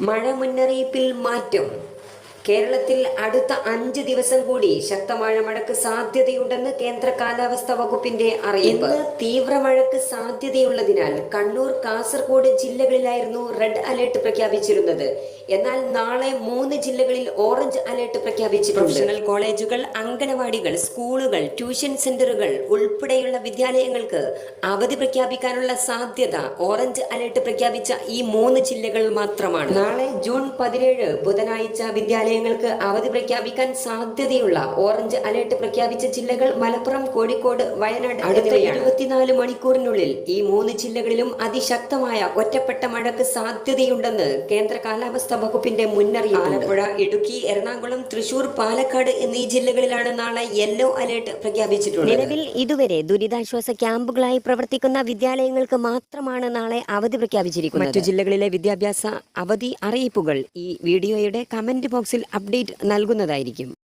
മഴ മുന്നറിയിപ്പിൽ മാറ്റം. കേരളത്തിൽ അടുത്ത അഞ്ച് ദിവസം കൂടി ശക്തമായ മഴയ്ക്ക് സാധ്യതയുണ്ടെന്ന് കേന്ദ്ര കാലാവസ്ഥാ വകുപ്പിന്റെ അറിയിപ്പ്. ഇന്ന് തീവ്ര മഴയ്ക്ക് സാധ്യതയുള്ളതിനാൽ കണ്ണൂർ കാസർഗോഡ് ജില്ലകളിലായിരുന്നു റെഡ് അലേർട്ട് പ്രഖ്യാപിച്ചിരുന്നത്. എന്നാൽ നാളെ മൂന്ന് ജില്ലകളിൽ ഓറഞ്ച് അലേർട്ട് പ്രഖ്യാപിച്ചിട്ടുണ്ട്. പ്രൊഫഷണൽ കോളേജുകൾ അംഗനവാടികൾ സ്കൂളുകൾ ട്യൂഷൻ സെന്ററുകൾ ഉൾപ്പെടെയുള്ള വിദ്യാലയങ്ങൾക്ക് അവധി പ്രഖ്യാപിക്കാനുള്ള സാധ്യത ഓറഞ്ച് അലേർട്ട് പ്രഖ്യാപിച്ച ഈ മൂന്ന് ജില്ലകൾ മാത്രമാണ്. നാളെ ജൂൺ പതിനേഴ് ബുധനാഴ്ച വിദ്യാലയങ്ങൾക്ക് അവധി പ്രഖ്യാപിക്കാൻ സാധ്യതയുള്ള ഓറഞ്ച് അലേർട്ട് പ്രഖ്യാപിച്ച ജില്ലകൾ മലപ്പുറം കോഴിക്കോട് വയനാട് അടുത്ത ഇരുപത്തിനാല് മണിക്കൂറിനുള്ളിൽ ഈ മൂന്ന് ജില്ലകളിലും അതിശക്തമായ ഒറ്റപ്പെട്ട മഴയ്ക്ക് സാധ്യതയുണ്ടെന്ന് കേന്ദ്ര കാലാവസ്ഥാ വകുപ്പിന്റെ മുന്നറിയിപ്പ് ആലപ്പുഴ ഇടുക്കി എറണാകുളം തൃശൂർ പാലക്കാട് എന്നീ ജില്ലകളിലാണ് നാളെ യെല്ലോ അലേർട്ട് പ്രഖ്യാപിച്ചിട്ടുള്ളത്. നിലവിൽ ഇതുവരെ ദുരിതാശ്വാസ ക്യാമ്പുകളായി പ്രവർത്തിക്കുന്ന വിദ്യാലയങ്ങൾക്ക് മാത്രമാണ് നാളെ അവധി പ്രഖ്യാപിച്ചിരിക്കുന്നത്. മറ്റു ജില്ലകളിലെ വിദ്യാഭ്യാസ അവധി അറിയിപ്പുകൾ ഈ വീഡിയോയുടെ കമന്റ് ബോക്സിൽ അപ്ഡേറ്റ് നൽകുന്നതായിരിക്കും.